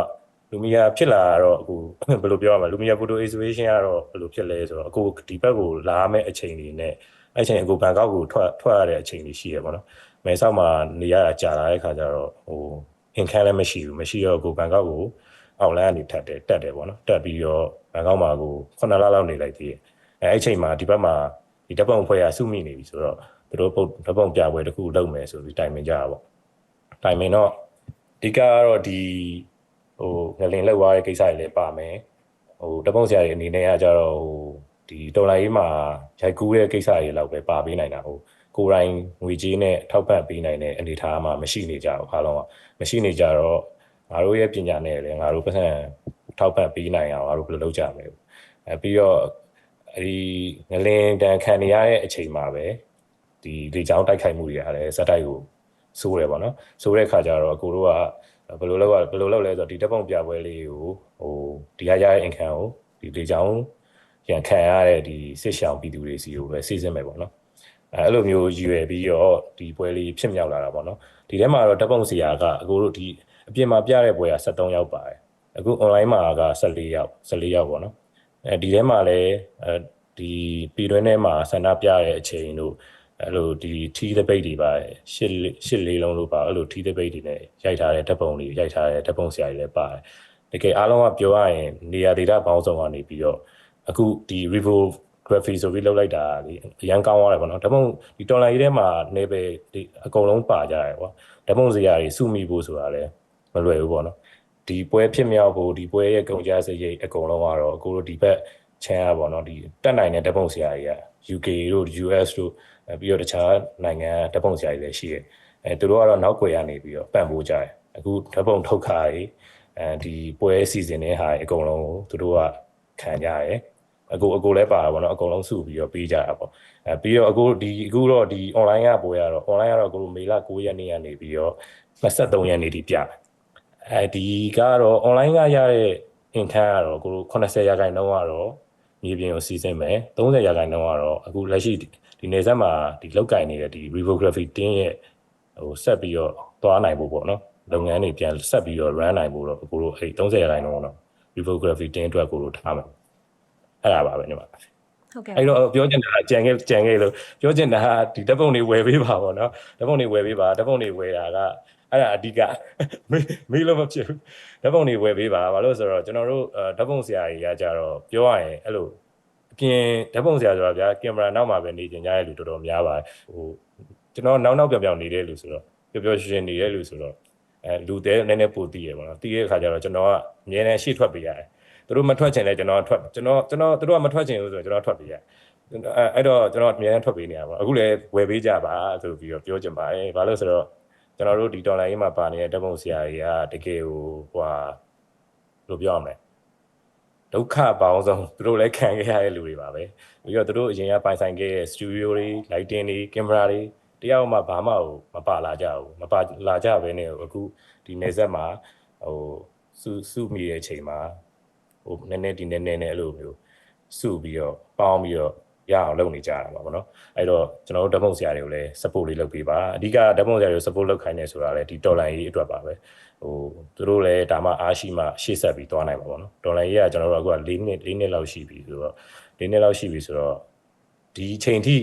Lumia ဖြစ်လာတော့အခုဘယ်လိုပြောရမလဲ Lumia photo exhibition ကတော့ဘယ်လိုဖြစ်လဲဆိုတော့အခုဒီဘက်ကိုလာမယ့်အချိန်တွေနဲ့အဲ့ချိန်အခုဘန်ကောက်ကိုထွက်ထွက်ရတဲ့အချိန်တွေရှိရပါတော့မဲဆောက်မှာနေရတာကြာလာတဲ့ခါကျတော့ဟိုအင်ခန်းလည်းမရှိဘူးမရှိတော့အခုဘန်ကောက်ကိုအောက်လန်းကနေထပ်တယ်တက်တယ်ပေါ့နော်တက်ပြီးတော့ဘန်ကောက်မှာကို9လလောက်နေလိုက်သေးတယ်အဲအဲ့ချိန်မှာဒီဘက်မှာဒီဓာတ်ပုံဖွဲ့ရစုမိနေပြီဆိုတော့သူတို့ပုတ်ဓာတ်ပုံပြပွဲတစ်ခုလုပ်မယ်ဆိုပြီးတိုင်ပင်ကြတာပေါ့တိုင်ပင်တော့အဓိကကတော့ဒီ ဟိုငလင်လောက်သွားတဲ့ကိစ္စတွေလည်းပါမယ်ဟိုဓာတ်ပုံဆရာတွေအနေနဲ့ကကြတော့ဟိုဒီတော်လိုင်းရေးမှာရိုက်ကူးတဲ့ကိစ္စတွေလောက်ပဲပါပေးနိုင်တာဟိုကိုယ်တိုင်ငွေကြေးနဲ့ထောက်ပံ့ပေးနိုင်တဲ့အနေအထားမှာမရှိနေကြဘူးအားလုံးကမရှိနေကြတော့ငါတို့ရဲ့ပညာနဲ့လည်းငါတို့ပတ်စံထောက်ပံ့ပေးနိုင်အောင်ငါတို့ဘယ်လိုလုပ်ကြမလဲအဲပြီးတော့အဲဒီငလင်တန်ခံနေရတဲ့အချိန်မှာပဲဒီလေကြောင်းတိုက်ခိုက်မှုတွေရတယ်ဇက်တိုက်ကိုစိုးတယ်ပေါ့နော်စိုးတဲ့ခါကျတော့ကိုတို့က ဘယ်လိုလုပ်ရဘယ်လိုလုပ်လဲဆိုတော့ဒီတပ်ပုံပြပွဲလေးကိုဟိုဒီရရရဲ့အင်ခံကိုဒီလေကြောင်းရန်ခံရတဲ့ဒီစစ်ရှောင်ပြည်သူတွေစီကိုပဲစီစဉ်မယ်ပေါ့နော်အဲအဲ့လိုမျိုးရည်ရွယ်ပြီးတော့ဒီပွဲလေးဖြစ်မြောက်လာတာပေါ့နော်ဒီထဲမှာတော့တပ်ပုံစီယာကအကိုတို့ဒီအပြင်မှာပြတဲ့ပွဲက73ရောက်ပါတယ်အခု online မှာက14ရောက်14ရောက်ပေါ့နော်အဲဒီထဲမှာလည်းအဲဒီပြည်တွင်းထဲမှာဆန္ဒပြတဲ့အချိန်တို့ အဲ့လိုဒီထီးသပိတ်တွေပါရှစ်ရှစ်လေးလုံးလို့ပါအဲ့လိုထီးသပိတ်တွေနဲ့ရိုက်ထားတဲ့ဓာတ်ပုံတွေရိုက်ထားတဲ့ဓာတ်ပုံဆရာတွေလည်းပါတယ်တကယ်အားလုံးကပြောရရင်နေရာဒေသပေါင်းစုံကနေပြီးတော့အခုဒီ revo graphy ဆိုပြီးလောက်လိုက်တာလေအရန်ကောင်းသွားတယ်ပေါ့နော်ဓာတ်ပုံဒီတော်လိုင်းရေးထဲမှာနေပဲဒီအကုန်လုံးပါကြတယ်ကွာဓာတ်ပုံစရာတွေစုမိဖို့ဆိုတာလည်းမလွယ်ဘူးပေါ့နော်ဒီပွဲဖြစ်မြောက်ဖို့ဒီပွဲရဲ့ကုန်ကြစရိတ်အကုန်လုံးကတော့အခုတို့ဒီဘက်ချမ်းရပါတော့ဒီတက်နိုင်တဲ့ဓာတ်ပုံဆရာတွေက UK တို့ US တို့ ပြီးတော့တခြားနိုင်ငံဓာတ်ပုံဆရာတွေလည်းရှိတယ်အဲသူတို့ကတော့နောက်ွယ်ရနေပြီးတော့ပံ့ပိုးကြတယ်အခုဓာတ်ပုံထုတ်ခါတွေအဲဒီပွဲစီစဉ်တဲ့ဟာအကုန်လုံးကိုသူတို့ကခံကြရတယ်အကိုအကိုလည်းပါတာပေါ့နော်အကုန်လုံးစုပြီးတော့ပေးကြတာပေါ့အဲပြီးတော့အကိုဒီအခုတော့ဒီ online ကပွဲရတော့ online ကတော့အကိုမေလ9ရက်နေ့ကနေပြီးတော့23ရက်နေ့ထိပြတယ်အဲဒီကတော့ online ကရတဲ့ income ကတော့ကို80ရာခိုင်နှုန်းကတော့မြေပြင်ကိုစီစဉ်မယ်30ရာခိုင်နှုန်းကတော့အခုလက်ရှိ ဒီနေဆက်မှာဒီလောက်ကင်နေတဲ့ဒီ revography team ရဲ့ဟိုဆက်ပြီးတော့သွားနိုင်ဖို့ပေါ့နော်လုပ်ငန်းတွေပြန်ဆက်ပြီးတော့ run နိုင်ဖို့တော့ကိုတို့အဲ့30ရာခိုင်နှုန်းတော့ revography team အတွက်ကိုတို့ထားမယ်အဲ့ဒါပါပဲညီမဟုတ်ကဲ့အဲ့တော့ပြောချင်တာကကြံခဲ့ကြံခဲ့လို့ပြောချင်တာကဒီဓာတ်ပုံတွေဝယ်ပေးပါပေါ့နော်ဓာတ်ပုံတွေဝယ်ပေးပါဓာတ်ပုံတွေဝယ်တာကအဲ့ဒါအဓိကမေးမေးလို့မဖြစ်ဘူးဓာတ်ပုံတွေဝယ်ပေးပါဘာလို့လဲဆိုတော့ကျွန်တော်တို့အဲဓာတ်ပုံဆရာကြီးကကြတော့ပြောရရင်အဲ့လို အပြင်ဓာတ်ပုံဆရာဆိုတာဗျာကင်မရာနောက်မှာပဲနေကြကြတဲ့လူတော်တော်များပါတယ်ဟိုကျွန်တော်နောက်နောက်ပြောင်ပြောင်နေတဲ့လူဆိုတော့ပျော်ပျော်ရွှင်ရွှင်နေတဲ့လူဆိုတော့အဲလူတဲ့နည်းနည်းပိုတည်ရပါတော့တည်ရဲ့အခါကျတော့ကျွန်တော်ကအမြဲတမ်းရှေ့ထွက်ပေးရတယ်သူတို့မထွက်ချင်လဲကျွန်တော်ထွက်ကျွန်တော်ကျွန်တော်သူတို့ကမထွက်ချင်ဘူးဆိုတော့ကျွန်တော်ထွက်ပေးရတယ်အဲအဲ့တော့ကျွန်တော်အများကြီးထွက်ပေးနေရပါအခုလည်းဝယ်ပေးကြပါဆိုပြီးတော့ပြောချင်ပါတယ်ဘာလို့ဆိုတော့ကျွန်တော်တို့ဒီ online ရေးမှာပါနေတဲ့ဓာတ်ပုံဆရာတွေကတကယ်ကိုဟိုဟာဘယ်လိုပြောရမလဲ ဒုက္ခပေါင်းဆုံးသူတို့လည်းခံခဲ့ရတဲ့လူတွေပါပဲပြီးတော့သူတို့အရင်ကပိုင်ဆိုင်ခဲ့တဲ့ studio တွေ lighting တွေ camera တွေတယောက်မှဘာမှမပါလာကြဘူးမပါလာကြဘဲနဲ့အခုဒီနေဆက်မှာဟိုစုစုမိတဲ့အချိန်မှာဟိုနည်းနည်းဒီနည်းနည်းနဲ့အဲ့လိုမျိုးစုပြီးတော့ပေါင်းပြီးတော့ ရအောင်လုပ်နေကြတာပါဗောနော်အဲ့တော့ကျွန်တော်တို့ဓာတ်ပုံဆရာတွေကိုလည်း support လေးလုပ်ပေးပါအဓိကဓာတ်ပုံဆရာတွေကို support လုပ်ခိုင်းနေဆိုတာလည်းဒီတော်လိုင်းရေးအတွက်ပါပဲဟိုသူတို့လည်းဒါမှအားရှိမှရှေ့ဆက်ပြီးသွားနိုင်မှာဗောနော်တော်လိုင်းရေးကကျွန်တော်တို့အခုက၄နှစ်၄နှစ်လောက်ရှိပြီဆိုတော့၄နှစ်လောက်ရှိပြီဆိုတော့ဒီချိန်ထိ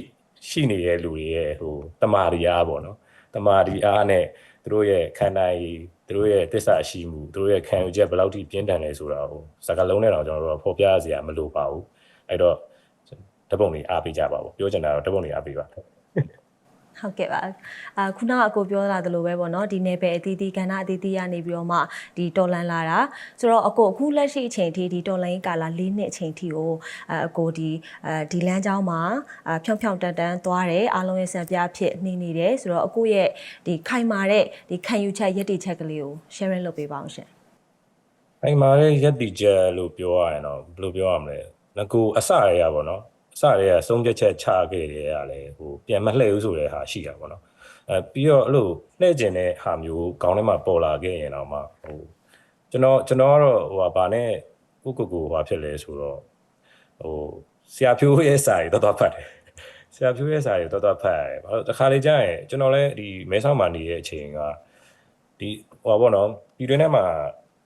ရှိနေတဲ့လူတွေရဲ့ဟိုတမာရီအားဗောနော်တမာရီအားနဲ့သူတို့ရဲ့ခန္ဓာရည်သူတို့ရဲ့တစ္ဆာရှိမှုသူတို့ရဲ့ခံယူချက်ဘယ်လောက်ထိပြင်းထန်လဲဆိုတာဟိုစကားလုံးနဲ့တော့ကျွန်တော်တို့ကဖော်ပြရစရာမလိုပါဘူးအဲ့တော့ ဓာတ်ပုံတွေအားပေးကြပါဘူးပြောချင်တာတော့ဓာတ်ပုံတွေအားပေးပါဟုတ်ကဲ့ပါအာခုနကအကိုပြောလာသလိုပဲပေါ့နော်ဒီနယ်ပယ်အသီးသီးကဏ္ဍအသီးသီးကနေပြီးတော့မှဒီတော်လန်လာတာဆိုတော့အကိုအခုလက်ရှိအချိန်ထိဒီတော်လန်ရေးကာလ၄နှစ်အချိန်ထိကိုအအကိုဒီအဲဒီလမ်းကြောင်းမှာအဖြောင်းဖြောင်းတန်တန်သွားတယ်အားလုံးရဲ့စံပြဖြစ်နေနေတယ်ဆိုတော့အကိုရဲ့ဒီခိုင်မာတဲ့ဒီခံယူချက်ရည်တည်ချက်ကလေးကို sharing လုပ်ပေးပါအောင်ရှင်အဲ့မှာလည်းရက်တီချက်လို့ပြောရရင်တော့ဘယ်လိုပြောရမလဲငကူအစရရပါတော့ အစရရဆုံးဖြတ်ချက်ချခဲ့တယ်ရလဲဟိုပြန်မလှည့်ဘူးဆိုတဲ့ဟာရှိတာပေါ့နော်အဲပြီးတော့အဲ့လိုလှည့်ကျင်တဲ့ဟာမျိုးခေါင်းထဲမှာပေါ်လာခဲ့ရင်တော့မှဟိုကျွန်တော်ကျွန်တော်ကတော့ဟိုဟာဗာနဲ့ကိုကိုကိုဟာဖြစ်လဲဆိုတော့ဟိုဆရာဖြိုးရဲ့စာရီတော်တော်ဖတ်တယ်ဆရာဖြိုးရဲ့စာရီတော်တော်ဖတ်တယ်ဘာလို့တခါလေကြာရင်ကျွန်တော်လည်းဒီမဲဆောက်မှာနေတဲ့အချိန်ကဒီဟိုပါပေါ့နော်ဒီတွင်ထဲမှာ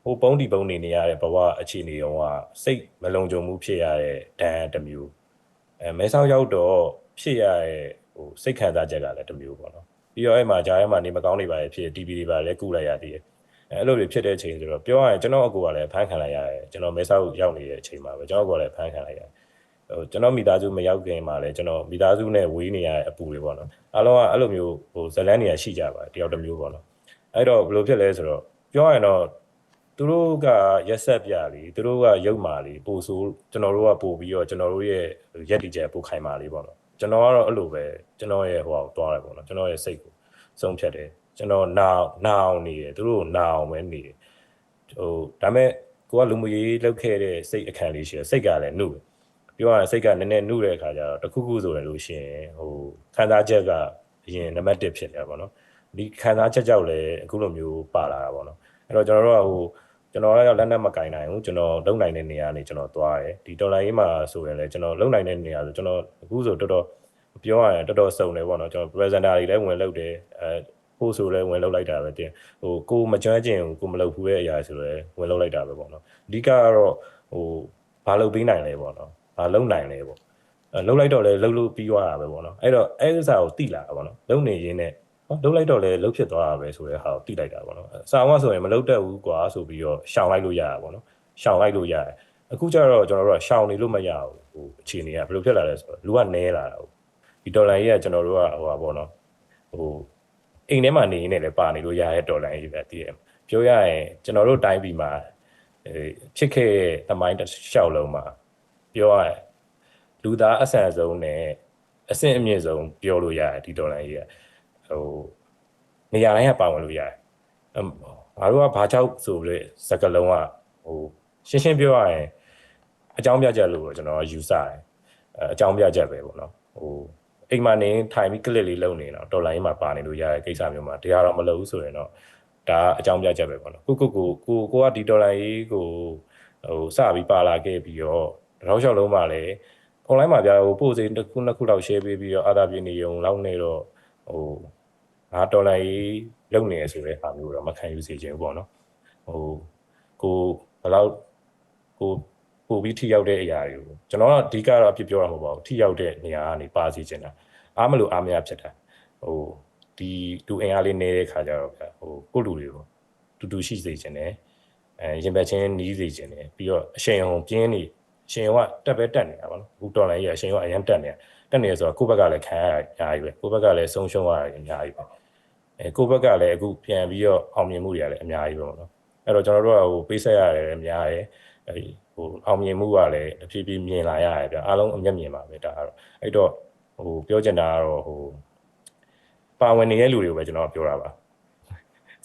ဟိုပုံးဒီပုံးနေနေရတဲ့ဘဝအခြေအနေရောကစိတ်မလုံခြုံမှုဖြစ်ရတဲ့ဒဏ်တစ်မျိုး အဲမဲဆောက်ရောက်တော့ဖြစ်ရတဲ့ဟိုစိတ်ခံစားချက်ကလည်းတစ်မျိုးပေါ့နော်ပြီးတော့အဲ့မှာဂျားထဲမှာနေမကောင်းနေပါရဲ့ဖြစ် TV တွေပါလည်းကုလိုက်ရသေးတယ်အဲအဲ့လိုတွေဖြစ်တဲ့အချိန်ဆိုတော့ပြောရရင်ကျွန်တော်အကူကလည်းဖမ်းခံလိုက်ရတယ်ကျွန်တော်မဲဆောက်ရောက်နေတဲ့အချိန်မှာပဲကျွန်တော်အကူကလည်းဖမ်းခံလိုက်ရတယ်ဟိုကျွန်တော်မိသားစုမရောက်ခင်မှာလည်းကျွန်တော်မိသားစုနဲ့ဝေးနေရတဲ့အပူတွေပေါ့နော်အားလုံးကအဲ့လိုမျိုးဟိုဇလန်းနေရရှိကြပါတယ်တယောက်တစ်မျိုးပေါ့နော်အဲ့တော့ဘယ်လိုဖြစ်လဲဆိုတော့ပြောရရင်တော့ သူတို့ကရက်ဆက်ပြလीသူတို့ကရုပ်မာလीပို့ဆိုကျွန်တော်တို့ကပို့ပြီးတော့ကျွန်တော်တို့ရဲ့ရက်တီချက်ပို့ခိုင်မာလीပေါ့နော်ကျွန်တော်ကတော့အဲ့လိုပဲကျွန်တော်ရဲ့ဟိုအောင်သွားတယ်ပေါ့နော်ကျွန်တော်ရဲ့စိတ်ကိုဆုံးဖြတ်တယ်ကျွန်တော်နာနာအောင်နေတယ်သူတို့နာအောင်ပဲနေတယ်ဟိုဒါမဲ့ကိုကလူမှုရေးလောက်ခဲ့တဲ့စိတ်အခန့်လေးရှိတယ်စိတ်ကလည်းနှုတ်ပြောရရင်စိတ်ကနည်းနည်းနှုတ်တဲ့အခါကျတော့တစ်ခုခုဆိုရင်လို့ရှိရင်ဟိုခံစားချက်ကအရင်နံပါတ်1ဖြစ်တယ်ပေါ့နော်ဒီခံစားချက်ကြောင့်လည်းအခုလိုမျိုးပါလာတာပေါ့နော်အဲ့တော့ကျွန်တော်တို့ကဟို ကျွန်တော်လည်းလက်နက်မကင်နိုင်ဘူးကျွန်တော်လုံနိုင်တဲ့နေရာနေကျွန်တော်သွားတယ်ဒီတော်လိုင်းရေးမှာဆိုရင်လည်းကျွန်တော်လုံနိုင်တဲ့နေရာဆိုကျွန်တော်အခုဆိုတော်တော်ပြောရရင်တော်တော်စုံတယ်ပေါ့နော်ကျွန်တော် presenter တွေလည်းဝင်လုပ်တယ်အဲပို့ဆိုလည်းဝင်လုပ်လိုက်တာပဲတင်ဟိုကိုမကြွကျင်ဘူးကိုမလုပ်ဘူးရဲ့အရာဆိုလည်းဝင်လုပ်လိုက်တာပဲပေါ့နော်အဓိကကတော့ဟိုဘာလုပ်ပေးနိုင်လဲပေါ့နော်ဘာလုပ်နိုင်လဲပေါ့အဲလုပ်လိုက်တော့လည်းလုပ်လို့ပြီးသွားတာပဲပေါ့နော်အဲ့တော့အဲ့ဥစ္စာကိုတိလာတာပေါ့နော်လုံနေရင်းနဲ့ ဟောလုံးလိုက်တော့လေလုံးဖြစ်သွားတာပဲဆိုတဲ့ဟာကိုတိလိုက်တာပေါ့နော်။စာအောင်ကဆိုရင်မလုံးတက်ဘူးကွာဆိုပြီးတော့ရှောင်လိုက်လို့ရတာပေါ့နော်။ရှောင်လိုက်လို့ရတယ်။အခုကျတော့ကျွန်တော်တို့ကရှောင်နေလို့မရဘူးဟိုအခြေအနေကဘယ်လိုဖြစ်လာလဲဆိုတော့လူကနဲလာတာဟုတ်။ဒီဒေါ်လာကြီးကကျွန်တော်တို့ကဟိုပါပေါ့နော်။ဟိုအိမ်ထဲမှာနေနေလည်းပါနေလို့ရတဲ့ဒေါ်လာကြီးပဲတည်ရ။ပြောရရင်ကျွန်တော်တို့တိုင်းပြည်မှာအဲဖြစ်ခဲ့တဲ့သမိုင်းတစ်လျှောက်လုံးမှာပြောရရင်လူသားအဆန်ဆုံးနဲ့အဆင့်အမြင့်ဆုံးပြောလို့ရတယ်ဒီဒေါ်လာကြီးက ဟိုနေရာတိုင်းကပါဝင်လို့ရတယ်အမ်ငါတို့ကဘာကြောက်ဆိုပြီးစကလုံးကဟိုရှင်းရှင်းပြောရရင်အကြောင်းပြချက်လို့တော့ကျွန်တော်ယူဆတယ်အဲအကြောင်းပြချက်ပဲပေါ့နော်ဟိုအိမ်မှာနေထိုင်ပြီးကလစ်လေးလုံနေတော့တော်လိုင်းမှာပါနေလို့ရတဲ့ကိစ္စမျိုးမှာတရားတော့မလုပ်ဘူးဆိုရင်တော့ဒါအကြောင်းပြချက်ပဲပေါ့နော်ကိုကိုကိုကိုကိုကဒီတော်လိုင်းကိုဟိုစပြီးပါလာခဲ့ပြီးတော့တောက်လျှောက်လုံးမှာလည်း online မှာပြဟိုပို့စိတစ်ခုနှစ်ခုလောက် share ပေးပြီးတော့အာသာပြင်းနေုံလောက်နေတော့ဟို ငါဒေါ်လာကြီးလုံနေရဆိုတဲ့အားမျိုးတော့မခံယူစေချင်ဘူးပေါ့နော်ဟိုကိုဘယ်လောက်ကိုပို့ပြီးထိရောက်တဲ့အရာတွေကိုကျွန်တော်ကအဓိကတော့အဖြစ်ပြောတာမဟုတ်ပါဘူးထိရောက်တဲ့နေရာကနေပါစီချင်တာအားမလို့အားမရဖြစ်တာဟိုဒီတူအင်အားလေးနေတဲ့ခါကျတော့ဗျဟိုကိုလူတွေကိုတူတူရှိစေချင်တယ်အဲရင်ဘတ်ချင်းနီးစေချင်တယ်ပြီးတော့အရှိန်အောင်ပြင်းနေရှင်ရောကတက်ပဲတက်နေတာပါနော်ဘူးတော်လိုင်းကြီးအရှင်ရောအရင်တက်နေတာတက်နေဆိုတော့ကိုယ့်ဘက်ကလည်းခံရအများကြီးပဲကိုယ့်ဘက်ကလည်းဆုံးရှုံးရအများကြီးပဲ အဲကိုယ့်ဘက်ကလည်းအခုပြန်ပြီးတော့အောင်မြင်မှုတွေကလည်းအများကြီးပဲပေါ့နော်အဲ့တော့ကျွန်တော်တို့ကဟိုပေးဆက်ရတယ်လည်းများတယ်အဲဟိုအောင်မြင်မှုကလည်းတဖြည်းဖြည်းမြင်လာရတယ်ဗျအားလုံးအမျက်မြင်ပါပဲဒါကတော့အဲ့တော့ဟိုပြောချင်တာကတော့ဟိုပါဝင်နေတဲ့လူတွေကိုပဲကျွန်တော်ပြောတာပါ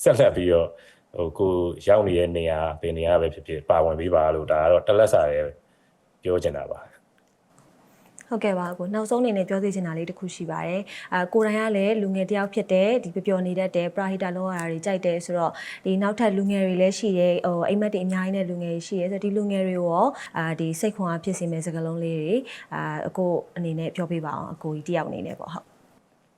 ဆက်လက်ပြီးတော့ဟိုကိုရောက်နေတဲ့နေရာဘယ်နေရာပဲဖြစ်ဖြစ်ပါဝင်ပေးပါလို့ဒါကတော့တလက်စာရဲ့ပြောချင်တာပါ ဟုတ်ကဲ့ပါကိုနောက်ဆုံးအနေနဲ့ပြောသေးချင်တာလေးတစ်ခုရှိပါတယ်အာကိုရိုင်းကလည်းလူငယ်တစ်ယောက်ဖြစ်တဲ့ဒီပျော်နေတတ်တဲ့ပရာဟိတလောရတာတွေကြိုက်တယ်ဆိုတော့ဒီနောက်ထပ်လူငယ်တွေလည်းရှိတယ်ဟိုအိမ်မက်တွေအများကြီးနဲ့လူငယ်တွေရှိတယ်ဆိုတော့ဒီလူငယ်တွေရောအာဒီစိတ်ခွန်အားဖြစ်စေမဲ့စကားလုံးလေးတွေအာအကိုအနေနဲ့ပြောပြပါအောင်အကိုကြီးတစ်ယောက်အနေနဲ့ပေါ့ဟုတ်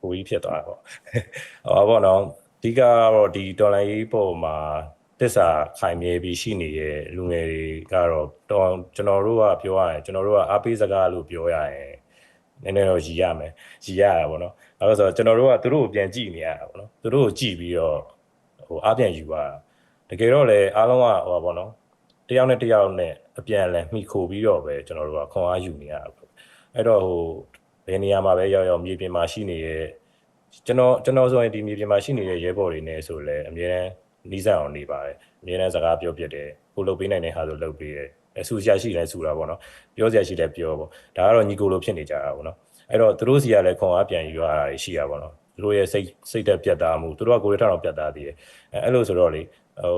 ဟိုကြီးဖြစ်သွားတာပေါ့ဟောပေါ့နော်အဓိကကတော့ဒီတော်လိုင်းရေးပေါ်မှာ တစ္ဆာခိုင်မြဲပြီးရှိနေတဲ့လူငယ်တွေကတော့တော့ကျွန်တော်တို့ကပြောရရင်ကျွန်တော်တို့ကအားပေးစကားလို့ပြောရရင်နည်းနည်းတော့ရည်ရမယ်ရည်ရတာပေါ့နော်အဲဒါဆိုတော့ကျွန်တော်တို့ကသူတို့ကိုပြန်ကြည့်နေရတာပေါ့နော်သူတို့ကိုကြည့်ပြီးတော့ဟိုအားပြန်ယူရတာတကယ်တော့လေအားလုံးကဟိုပါပေါ့နော်တယောက်နဲ့တယောက်နဲ့အပြန်အလှန်မှီခိုပြီးတော့ပဲကျွန်တော်တို့ကခွန်အားယူနေရတာပေါ့အဲ့တော့ဟိုဘယ်နေရာမှာပဲရောက်ရောက်မြေပြင်မှာရှိနေတဲ့ကျွန်တော်ကျွန်တော်ဆိုရင်ဒီမြေပြင်မှာရှိနေတဲ့ရဲဘော်တွေနဲ့ဆိုလည်းအများအား နီးစပ်အောင်နေပါတယ်အများအားစကားပြောပြတယ်ကိုလုပ်ပေးနိုင်တဲ့ဟာဆိုလုပ်ပေးတယ်အဆူရှာရှိလဲဆူတာပေါ့နော်ပြောစရာရှိလဲပြောပေါ့ဒါကတော့ညီကိုလိုဖြစ်နေကြတာပေါ့နော်အဲ့တော့သူတို့စီကလည်းခွန်အားပြန်ယူရတာရှိရပါတော့သူတို့ရဲ့စိတ်စိတ်သက်ပြတ်သားမှုသူတို့ကကိုယ်ရထတော့ပြတ်သားသေးတယ်အဲအဲ့လိုဆိုတော့လေဟို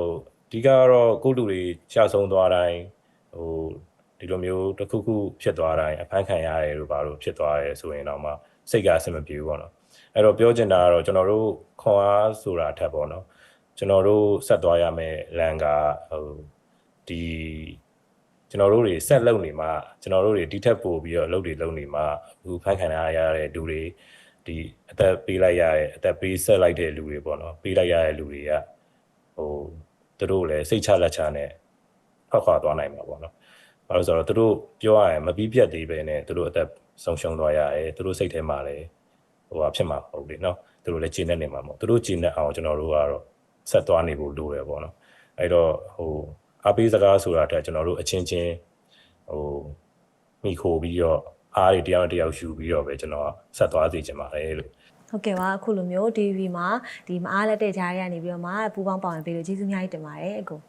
ဒီကတော့ကိုယ့်လူတွေရှာဆုံးသွားတိုင်းဟိုဒီလိုမျိုးတစ်ခုခုဖြစ်သွားတိုင်းအဖမ်းခံရတယ်လို့ဘာလို့ဖြစ်သွားရဲဆိုရင်တော့မှစိတ်ကအဆင်မပြေဘူးပေါ့နော်အဲ့တော့ပြောချင်တာကတော့ကျွန်တော်တို့ခွန်အားဆိုတာထက်ပေါ့နော် ကျွန်တော်တို့ဆက်သွားရမယ်လန်ကဟိုဒီကျွန်တော်တို့တွေဆက်လုပ်နေမှာကျွန်တော်တို့တွေဒီထက်ပိုပြီးတော့အလုပ်တွေလုပ်နေမှာအခုဖန်ခံရတဲ့လူတွေဒီအသက်ပေးလိုက်ရတဲ့အသက်ပေးဆက်လိုက်တဲ့လူတွေပေါ့နော်ပေးလိုက်ရတဲ့လူတွေကဟိုသူတို့လည်းစိတ်ချလက်ချနဲ့ဖောက်ခွာသွားနိုင်မှာပေါ့နော်ဘာလို့ဆိုတော့သူတို့ပြောရရင်မပြီးပြတ်သေးပဲနဲ့သူတို့အသက်ဆုံးရှုံးသွားရတယ်သူတို့စိတ်ထဲမှာလည်းဟိုဟာဖြစ်မှာပေါ့လေနော်သူတို့လည်းကျင်းနေနေမှာပေါ့သူတို့ကျင်းနေအောင်ကျွန်တော်တို့ကတော့ ဆက်သွားနေဖို့လိုတယ်ပေါ့နော်အဲ့တော့ဟိုအားပေးစကားဆိုတာတက်ကျွန်တော်တို့အချင်းချင်းဟိုမိခိုပြီးတော့အားတွေတယောက်နဲ့တယောက်ယူပြီးတော့ပဲကျွန်တော်ဆက်သွားစေချင်ပါတယ်လို့ဟုတ်ကဲ့ပါအခုလိုမျိုး TV မှာဒီမအားလက်တဲ့ဂျားတွေကနေပြီးတော့မှပူပေါင်းပါဝင်ပေးလို့ကျေးဇူးအများကြီးတင်ပါတယ်အကို